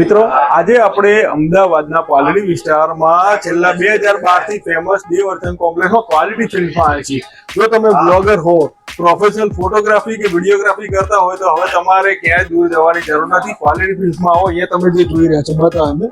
મિત્રો, આજે આપણે અમદાવાદના પાલડી વિસ્તારમાં છેલ્લા બે હજાર બારથી ફેમસ દેવર્ધન કોમ્પ્લેક્સમાં ક્વોલિટી ફિલ્ડમાં આવે છે જો તમે બ્લોગર હો પ્રોફેશનલ ફોટોગ્રાફી કે વિડીયોગ્રાફી કરતા હોય તો હવે તમારે ક્યાંય દૂર જવાની જરૂર નથી. ક્વોલિટી ફિલ્ડમાં આવો, અહીંયા તમે જે જોઈ રહ્યા છો, બતાવો અમે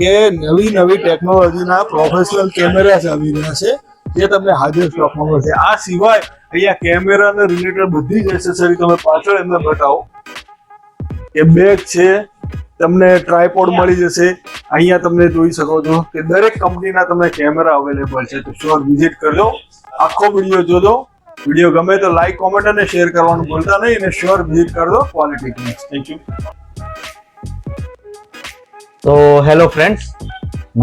કે નવી નવી ટેકનોલોજીના પ્રોફેશનલ કેમેરા આવી રહ્યા છે, જે તમને હાજર સ્ટોકમાં મળશે. આ સિવાય અહીંયા કેમેરાને રિલેટેડ બધી જ એસેસરી તમે પાછળ એમને બતાવો, કે બેગ છે તમને ટ્રાયપોડ મળી જશે. અહીંયા તમને જોઈ શકો છો કે દરેક કંપનીના તમને કેમેરા અવેલેબલ છે. તો શ્યોર વિઝિટ કરજો. આખો વીડિયો જોજો. વીડિયો ગમે તો લાઈક કોમેન્ટ અને શેર કરવાનું ભૂલતા નહીં અને શ્યોર વિઝિટ કરજો ક્વોલિટી થેન્ક યુ તો હેલો ફ્રેન્ડ્સ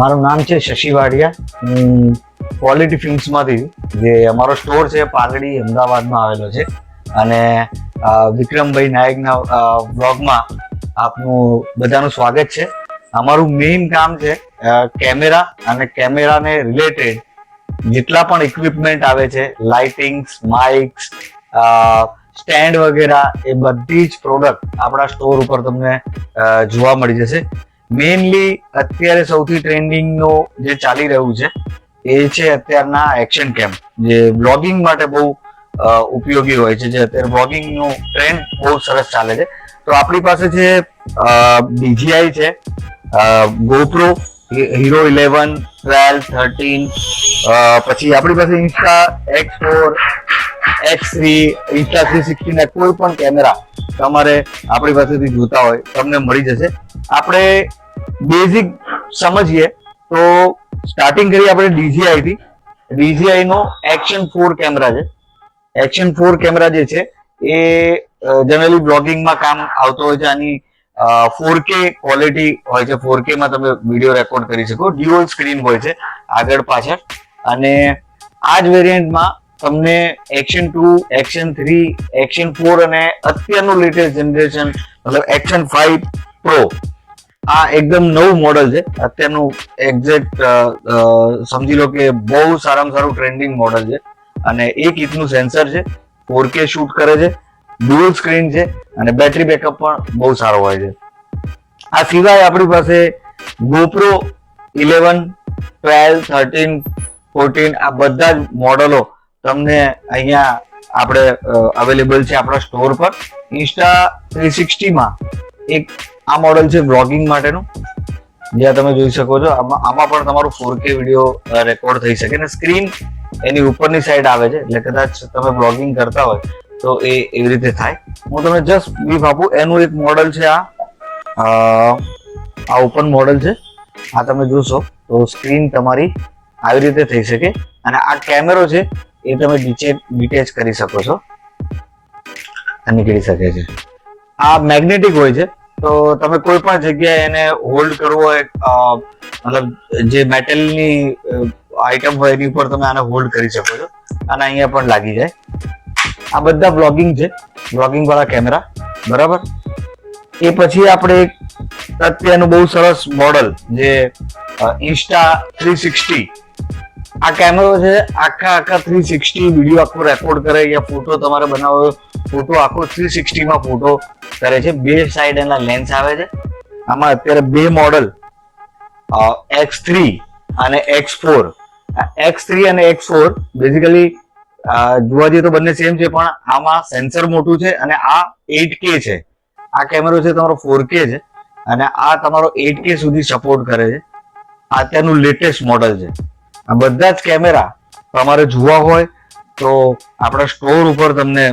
મારું નામ છે શશી વાડિયા. હું ક્વોલિટી ફિલ્મ્સમાંથી જે અમારો સ્ટોર છે પાલડી અમદાવાદમાં આવેલો છે. અને વિક્રમભાઈ નાયકના બ્લોગમાં આપનું બધાનું સ્વાગત છે. અમારું મેઇન કામ છે કેમેરા અને કેમેરાને રિલેટેડ જેટલા પણ ઇક્વિપમેન્ટ આવે છે લાઇટિંગ્સ માઇક્સ સ્ટેન્ડ વગેરે, એ બધી જ પ્રોડક્ટ આપણા સ્ટોર ઉપર તમને જોવા મળી જશે. મેઇનલી અત્યારે સૌથી ટ્રેન્ડિંગનો જે ચાલી રહ્યું છે, એ છે અત્યારના એક્શન કેમ જે બ્લોગિંગ માટે બહુ ઉપયોગી હોય છે, જે અત્યારે બ્લોગિંગનો ટ્રેન્ડ બહુ સરસ ચાલે છે. તો આપણી પાસે છે ડીજીઆઈ છે GoPro Hero eleven twelve thirteen પછી આપણી પાસે Insta X four X three Insta three sixty કોઈ પણ કેમેરા તમારે આપણી પાસેથી જોતા હોય, તમને મળી જશે. આપણે બેઝિક સમજીએ, તો સ્ટાર્ટિંગ કરીએ આપણે ડીજીઆઈ થી. ડીજીઆઈ નો એક્શન ફોર કેમેરા છે. એક્શન ફોર કેમેરા જે છે એ જનરલી બ્લોગિંગમાં કામ આવતો હોય છે. આની ફોર કે ક્વોલિટી હોય છે. ફોરમાં તમે વીડિયો રેકોર્ડ કરી શકો. ડ્યુઅલ સ્ક્રીન હોય છે. આગળ પાછળ. અને આ જ વેરિયન્ટમાં તમને action two action three action four અને અત્યારનું લેટેસ્ટ જનરેશન મતલબ એક્શન ફાઈવ પ્રો આ એકદમ નવું મોડલ છે. અત્યારનું એક્ઝેક્ટ સમજી લો કે બહુ સારામાં સારું ટ્રેન્ડિંગ મોડલ છે. અને એક ઇંચનું સેન્સર છે. ફોર કે શૂટ કરે છે ડ્યુઅલ સ્ક્રીન છે અને બેટરી બેકઅપ પણ બહુ સારો હોય છે. આ સિવાય આપણી પાસે GoPro eleven twelve thirteen fourteen આ બધા જ મોડલો તમને અહીંયા આપણે અવેલેબલ છે આપણા સ્ટોર પર. ઇન્સ્ટા થ્રી સિક્સટીમાં એક આ મોડલ છે બ્લોગિંગ માટેનું. જ્યાં તમે જોઈ શકો છો, આમાં આમાં પણ તમારું ફોર કે વીડિયો રેકોર્ડ થઈ શકે અને સ્ક્રીન એની ઉપરની સાઈડ આવે છે. એટલે કદાચ તમે બ્લોગિંગ કરતા હોય તો એ એવી રીતે થાય. હું તમને જસ્ટ બીફ આપું, એનું એક મોડલ છે આ. આ ઓપન મોડલ છે. આ તમે જોશો તો સ્ક્રીન તમારી આવી રીતે થઈ શકે. અને આ કેમેરો છે, એ તમે નીચે ડિટેચ કરી શકો છો. નીકળી શકે છે. આ મેગ્નેટિક હોય છે. તો તમે કોઈ પણ જગ્યાએ એને હોલ્ડ કરવો હોય મતલબ જે મેટલની આઈટમ હોય એની ઉપર તમે આને હોલ્ડ કરી શકો છો. અને અહીંયા પણ લાગી જાય. આ બધા બ્લોગિંગ છે. બ્લોગિંગ વાળા કેમેરા બરાબર? એ પછી આપણે એક અત્યારનું બહુ સરસ મોડલ જે ઇન્સ્ટા થ્રી સિક્સટી આ કેમેરો છે, આખા આખા થ્રી સિક્સટી વીડિયો આખો રેકોર્ડ કરે યા ફોટો તમારે બનાવો. ફોટો આખો થ્રી સિક્સટીમાં ફોટો કરે છે. બે સાઈડ એના લેન્સ આવે છે. આમાં અત્યારે બે મોડલ એક્સ થ્રી અને એક્સ ફોર એક્સ થ્રી અને એક્સ ફોર બેઝિકલી જોવા જઈએ તો બંને સેમ છે, પણ આમાં સેન્સર મોટું છે અને આ એટ કે છે. આ કેમેરો છે તમારો ફોર કે છે અને આ તમારો એટ કે સુધી સપોર્ટ કરે છે. અત્યારનું લેટેસ્ટ મોડલ છે. આ બધા જ કેમેરા તમારે જોવા હોય તો આપણા સ્ટોર ઉપર તમને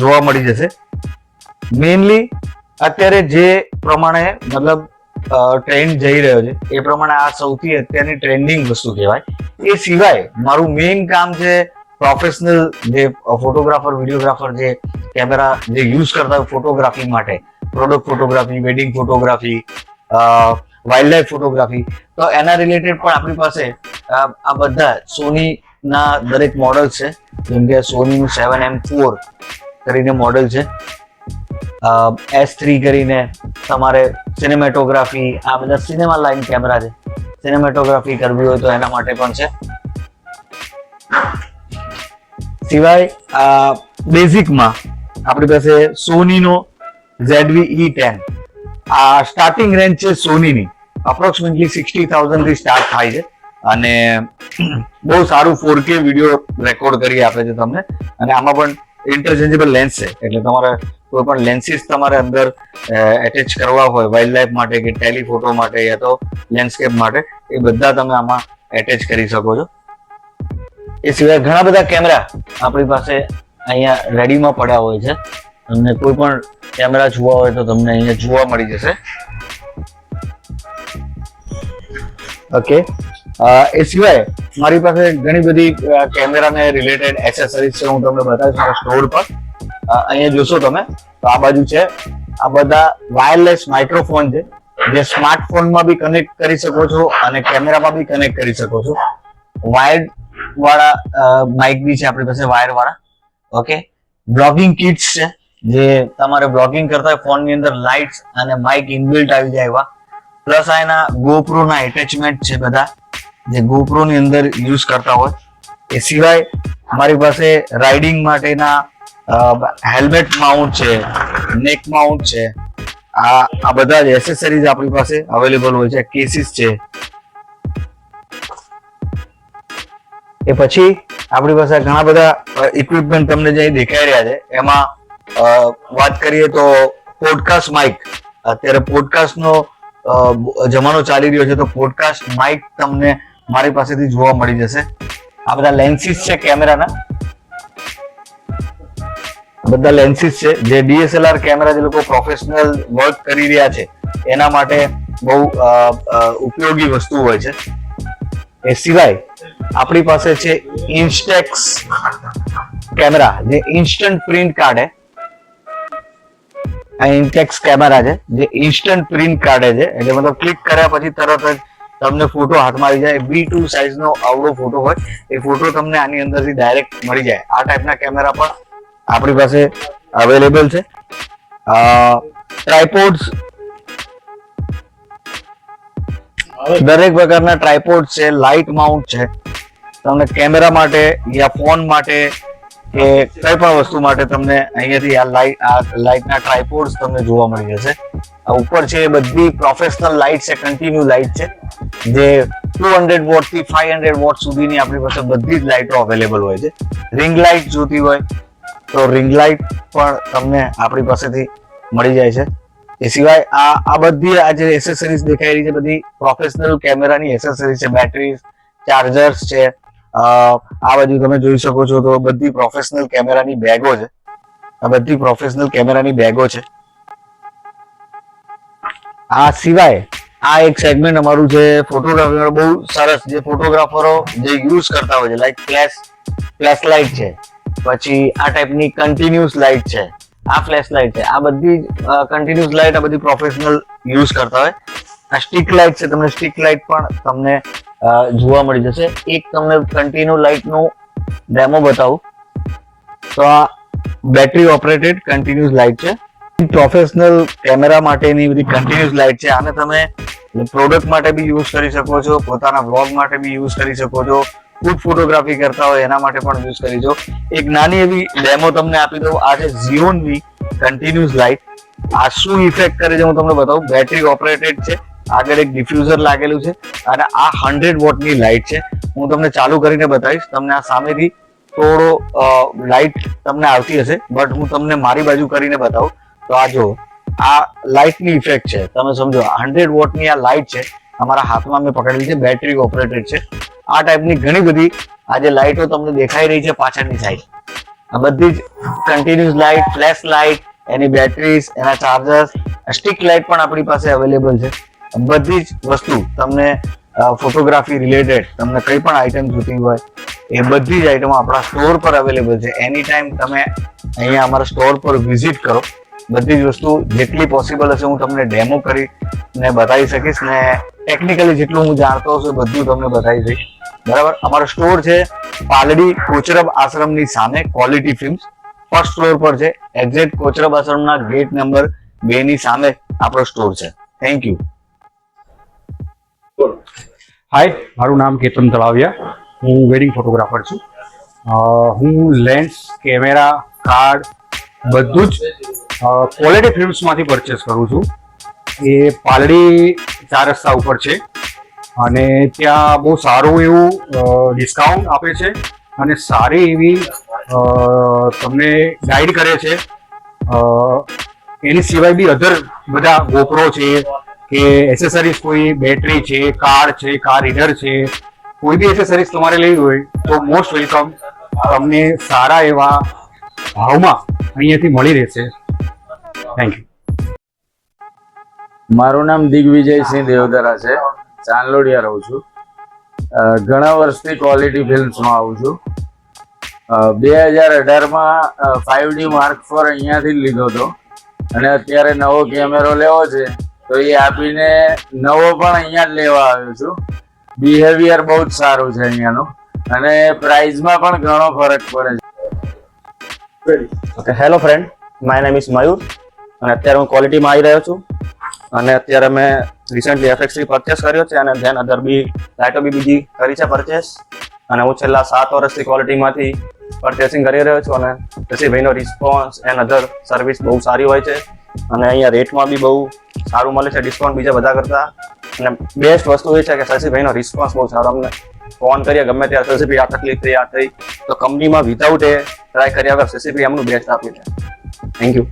જોવા મળી જશે. મેઇનલી અત્યારે જે પ્રમાણે મતલબ ટ્રેન્ડ જઈ રહ્યો છે, એ પ્રમાણે આ સૌથી અત્યારની ટ્રેન્ડિંગ વસ્તુ કહેવાય. એ સિવાય મારું મેઇન કામ છે પ્રોફેશનલ જે ફોટોગ્રાફર વિડીયોગ્રાફર જે કેમેરા જે યુઝ કરતા હોય ફોટોગ્રાફી માટે product photography wedding photography wildlife photography તો એના રિલેટેડ પણ આપણી પાસે આ બધા સોની ના દરેક મોડલ છે. જેમ કે સોનીનું સેવન એમ ફોર કરીને મોડલ છે. એસ થ્રી કરીને તમારે સિનેમેટોગ્રાફી આ બધા સિનેમા લાઈન કેમેરા છે. સિનેમેટોગ્રાફી કરવી હોય તો એના માટે પણ છે. સિવાય બેઝિકમાં આપણી પાસે સોનીનો ઝેડવી ઈ ટેન. આ સ્ટાર્ટિંગ રેન્જ છે સોનીની. અપ્રોક્સિમેટલી સિક્સટી થાઉઝન્ડથી સ્ટાર્ટ થાય છે. અને બહુ સારું ફોર કે વીડિયો રેકોર્ડ કરી આપે છે તમને. અને આમાં પણ ઇન્ટરચેન્જેબલ લેન્સ છે. એટલે તમારે કોઈ પણ લેન્સીસ તમારે અંદર એટેચ કરવા હોય વાઇલ્ડ લાઈફ માટે કે ટેલિફોટો માટે યા તો લેન્ડસ્કેપ માટે, એ બધા તમે આમાં એટેચ કરી શકો છો. એ સિવાય ઘણા બધા કેમેરા આપણી પાસે અહીંયા રેડીમાં પડ્યા હોય છે. તમને કોઈ પણ કેમેરા જોવા હોય તો તમને અહીંયા જોવા મળી જશે. ઓકે એ સિવાય મારી પાસે ઘણી બધી કેમેરાને રિલેટેડ એસેસરીઝ છે, હું તમને બતાવીશ મારા સ્ટોર પર. અહીંયા જોશો તમે, તો આ બાજુ છે. આ બધા વાયરલેસ માઇક્રોફોન છે. જે સ્માર્ટફોનમાં બી કનેક્ટ કરી શકો છો અને કેમેરામાં બી કનેક્ટ કરી શકો છો. વાયર્ડ વાળા માઇક બી છે આપણી પાસે વાયર વાળા. ઓકે બ્લોગિંગ કિટ્સ છે. જે તમારે બ્લોગિંગ કરતા હોય ફોનની અંદર લાઇટ્સ અને માઇક ઇનબિલ્ટ આવી જાય એવા. પ્લસ આ એના GoPro ના એટેચમેન્ટ છે બધા, જે GoPro ની અંદર યુઝ કરતા હોય. એ સિવાય મારી પાસે રાઇડિંગ માટેના હેલ્મેટ માઉન્ટ છે નેક માઉન્ટ છે. આ આ બધા જ એસેસરીઝ આપણી પાસે અવેલેબલ હોય છે કેસીસ છે. એ પછી આપણી પાસે ઘણા બધા ઇક્વિપમેન્ટ તમને જે દેખાઈ રહ્યા છે, એમાં વાત કરીએ તો પોડકાસ્ટ માઇક અત્યારે પોડકાસ્ટ નો જમાનો ચાલી રહ્યો છે તો પોડકાસ્ટ માઇક તમને મારી પાસેથી જોવા મળી જશે. આ બધા લેન્સીસ છે કેમેરાના. બધા લેન્સીસ છે. જે ડીએસએલઆર કેમેરા જે લોકો પ્રોફેશનલ વર્ક કરી રહ્યા છે, એના માટે બહુ ઉપયોગી વસ્તુ હોય છે. એ સિવાય આપણી પાસે છે ઇન્સ્ટેક્સ કેમેરા, જે ઇન્સ્ટન્ટ પ્રિન્ટ કાઢે આ ઇન્ટેક્સ કેમેરા છે, જે ઇન્સ્ટન્ટ પ્રિન્ટ કાઢે છે, એટલે મતલબ ક્લિક કર્યા પછી તરત જ તમને ફોટો હાથમાં આવી જાય. બી ટુ સાઇઝનો આવડો ફોટો હોય, એ ફોટો તમને આની અંદરથી ડાયરેક્ટ મળી જાય. આ ટાઈપના કેમેરા પણ આપણી પાસે અવેલેબલ છે. ટ્રાયપોડ્સ દરેક પ્રકારના ટ્રાયપોડ છે લાઇટ માઉન્ટ છે. તમને કેમેરા માટે યા ફોન માટે કે કઈ પણ વસ્તુ માટે તમને અહીંયાથી આ લાઇટ આ લાઇટના ટ્રાયપોડ્સ તમને જોવા મળી જશે. ઉપર છે એ બધી પ્રોફેશનલ લાઇટ છે કન્ટિન્યુ લાઇટ છે, જે ટુ હંડ્રેડ વોટથી ફાઈવ હંડ્રેડ વોટ સુધીની આપણી પાસે બધી જ લાઇટો અવેલેબલ હોય છે. રિંગ લાઇટ જોતી હોય તો રિંગ લાઇટ પણ તમને આપણી પાસેથી મળી જાય છે. એ સિવાય આ આ બધી આ જે એસેસરીઝ દેખાઈ રહી છે, બધી પ્રોફેશનલ કેમેરાની એસેસરીઝ છે બેટરી ચાર્જર્સ છે આ બાજુ તમે જોઈ શકો છો તો બધી પ્રોફેશનલ કેમેરાની બેગો છે. આ બધી પ્રોફેશનલ કેમેરાની બેગો છે. આ સિવાય આ એક સેગમેન્ટ અમારું છે ફોટોગ્રાફી બહુ સરસ જે ફોટોગ્રાફરો જે યુઝ કરતા હોય છે લાઈક ફ્લેશ ફ્લેશ લાઇટ છે. પછી આ ટાઈપની કન્ટિન્યુઅસ લાઇટ છે. આ ફ્લેશ લાઇટ છે. આ બધી કન્ટિન્યુઅસ લાઇટ આ બધી પ્રોફેશનલ યુઝ કરતા હોય. આ સ્ટીક લાઇટ છે, તમને સ્ટીક લાઇટ પણ તમને જોવા મળી જશે. એક તમને કન્ટિન્યુ લાઇટનું ડેમો બતાવું. તો આ બેટરી ઓપરેટેડ કન્ટિન્યુઅસ લાઇટ છે. પ્રોફેશનલ કેમેરા માટેની બધી કન્ટિન્યુઅસ લાઇટ છે. આને તમે પ્રોડક્ટ માટે બી યુઝ કરી શકો છો, પોતાના વ્લોગ માટે બી યુઝ કરી શકો છો ફૂડ ફોટોગ્રાફી કરતા હોય એના માટે પણ યુઝ કરી છો. એક નાની એવી ડેમો તમને આપી દઉં. આ છે ઝીઓનની કન્ટિન્યુઅસ લાઇટ આ શું ઇફેક્ટ કરે છે હું તમને બતાવું. બેટરી ઓપરેટેડ છે. આગળ એક ડિફ્યુઝર લાગેલું છે અને આ હંડ્રેડ વોટની લાઇટ છે. હું તમને ચાલુ કરીને બતાવીશ, તમને આ સામેથી થોડો લાઇટ તમને આવતી હશે બટ હું તમને મારી બાજુ કરીને બતાવું. તો આ જો આ લાઇટની ઇફેક્ટ છે. તમે સમજો હંડ્રેડ વોટની આ લાઇટ છે, અમારા હાથમાં મેં પકડેલી છે બેટરી ઓપરેટેડ છે. આ ટાઈપની ઘણી બધી આ જે લાઇટો તમને દેખાઈ રહી છે પાછળની સાઈડ આ બધી જ કન્ટિન્યુઅસ લાઇટ ફ્લેશ લાઇટ એની બેટરીઝ એના ચાર્જર્સ સ્ટીક લાઇટ પણ આપણી પાસે અવેલેબલ છે. બધી જ વસ્તુ તમને ફોટોગ્રાફી રિલેટેડ તમને કઈ પણ આઈટમ જોતી હોય, એ બધી જ આઈટમો આપણા સ્ટોર પર અવેલેબલ છે. એની ટાઈમ તમે અહીંયા અમારા સ્ટોર પર વિઝિટ કરો, બધી જ વસ્તુ જેટલી પોસિબલ હશે હું તમને ડેમો કરી ને બતાવી શકીશ ને ટેકનિકલી જેટલું હું જાણતો હશે બધું તમને બતાવી દઈશ. બરાબર? અમારો સ્ટોર છે પાલડી કોચરબ આશ્રમની સામે ક્વોલિટી ફિલ્મ્સ ફર્સ્ટ ફ્લોર પર છે. એક્ઝેક્ટ કોચરબ આશ્રમના ગેટ નંબર બે ની સામે આપણો સ્ટોર છે. થેન્ક યુ હાય મારું નામ કેતન તળાવિયા. હું વેડિંગ ફોટોગ્રાફર છું. હું લેન્સ કેમેરા કાર્ડ બધું જ ક્વોલિટી ફિલ્મ્સમાંથી પરચેસ કરું છું. એ પાલડી ચાર રસ્તા ઉપર છે. અને ત્યાં બહુ સારું એવું ડિસ્કાઉન્ટ આપે છે. અને સારી એવી તમને ગાઈડ કરે છે. એની સિવાય બી અધર બધા ગોપરો છે કે એસેસરીઝ કોઈ બેટરી છે કાર છે કાર રીડર છે, કોઈ બી એસેસરીઝ તમારે લેવી હોય તો મોસ્ટ વેલકમ તમને સારા એવા ભાવમાં અહીંયાથી મળી રહેશે. થેન્ક યુ મારું નામ દિગ્વિજયસિંહ દેવદરા છે. ચાંદલોડિયા રહું છું. ઘણા વર્ષથી ક્વોલિટી ફિલ્મ્સમાં આવું છું. બે હજાર અઢારમાં ફાઇવ ડી માર્ક ફોર અહીંયાથી લીધો હતો. અને અત્યારે નવો કેમેરો લેવો છે. તો એ આપીને નવો પણ અહીંયા જ લેવા આવ્યો છું. બિહેવિયર બહુ જ સારું છે અહીંયાનું. અને પ્રાઇઝમાં પણ ઘણો ફરક પડે છે. Okay hello friend my name is Mayur અને અત્યારે હું ક્વોલિટીમાં આવી રહ્યો છું. અને અત્યારે મેં રિસન્ટલી એફએક્સ થ્રી પરચેસ કર્યો છે અને ધેન અધર બી લાઇટો બી બીજી કરી છે પરચેસ અને હું છેલ્લા સાત વર્ષથી ક્વોલિટીમાંથી પરચેસિંગ કરી રહ્યો છું અને પછી ભાઈનો રિસ્પોન્સ એન્ડ અધર સર્વિસ બહુ સારી હોય છે. અને અહીંયા રેટમાં બી બહુ સારું મળે છે ડિસ્કાઉન્ટ બીજા બધા કરતાં. અને બેસ્ટ વસ્તુ એ છે કે શશીભાઈનો રિસ્પોન્સ બહુ સારો. અમને ફોન કરીએ ગમે ત્યારે શશીભાઈ આ તકલીફ થઈ, આ થઈ, તો કંપનીમાં વિધાઉટ એ ટ્રાય કર્યા વગર શશીભાઈ એમનું બેસ્ટ આપ્યું છે. Thank you